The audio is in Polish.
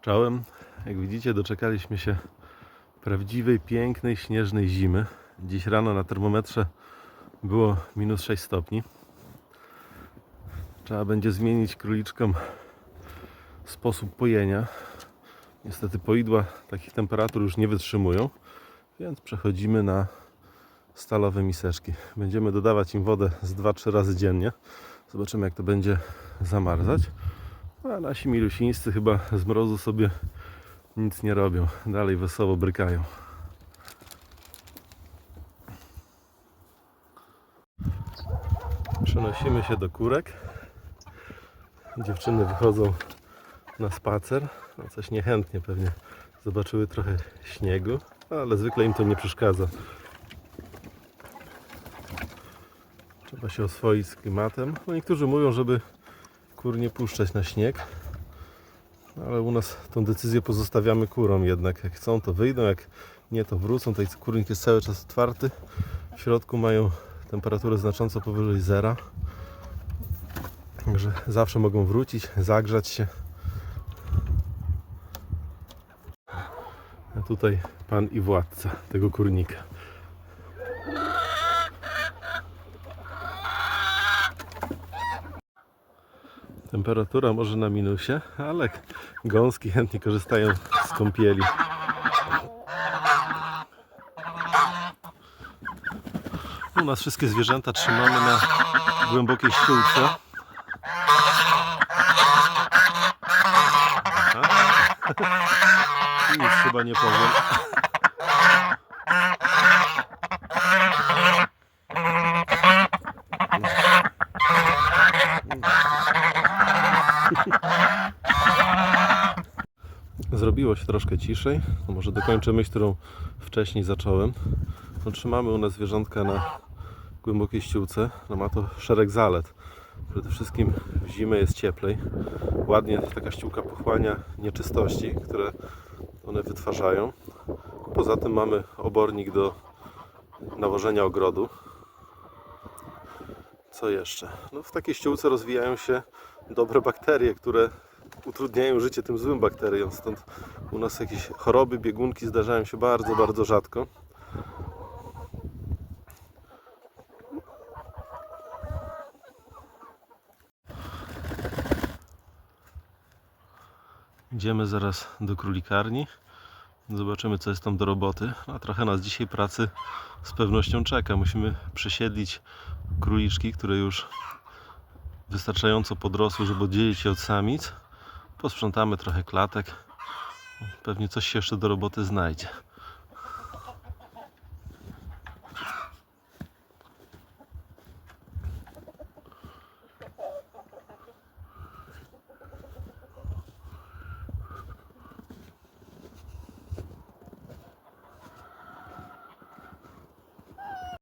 Czołem. Jak widzicie, doczekaliśmy się prawdziwej, pięknej, śnieżnej zimy. Dziś rano na termometrze było minus 6 stopni. Trzeba będzie zmienić króliczkom sposób pojenia. Niestety poidła takich temperatur już nie wytrzymują, więc przechodzimy na stalowe miseczki. Będziemy dodawać im wodę z 2-3 razy dziennie. Zobaczymy jak to będzie zamarzać. A nasi milusińscy chyba z mrozu sobie nic nie robią. Dalej wesoło brykają. Przenosimy się do kurek. Dziewczyny wychodzą na spacer. No coś niechętnie pewnie zobaczyły trochę śniegu, ale zwykle im to nie przeszkadza. Trzeba się oswoić z klimatem. No niektórzy mówią, żeby kur nie puszczać na śnieg. Ale u nas tą decyzję pozostawiamy kurom jednak. Jak chcą to wyjdą, jak nie to wrócą. Tutaj kurnik jest cały czas otwarty. W środku mają temperaturę znacząco powyżej zera. Także zawsze mogą wrócić, zagrzać się. A tutaj pan i władca tego kurnika. Temperatura może na minusie, ale gąski chętnie korzystają z kąpieli. U nas wszystkie zwierzęta trzymamy na głębokiej ściółce. Nic chyba nie powiem. Zrobiło się troszkę ciszej. No może dokończę myśl, którą wcześniej zacząłem. No, trzymamy u nas zwierzątka na głębokiej ściółce. No, ma to szereg zalet. Przede wszystkim w zimę jest cieplej. Ładnie taka ściółka pochłania nieczystości, które one wytwarzają. Poza tym mamy obornik do nawożenia ogrodu. Co jeszcze? No, w takiej ściółce rozwijają się dobre bakterie, które utrudniają życie tym złym bakteriom. Stąd u nas jakieś choroby, biegunki zdarzają się bardzo, bardzo rzadko. Idziemy zaraz do królikarni. Zobaczymy, co jest tam do roboty. A trochę nas dzisiaj pracy z pewnością czeka. Musimy przesiedlić króliczki, które już wystarczająco podrosły, żeby oddzielić się od samic. Posprzątamy trochę klatek. Pewnie coś się jeszcze do roboty znajdzie.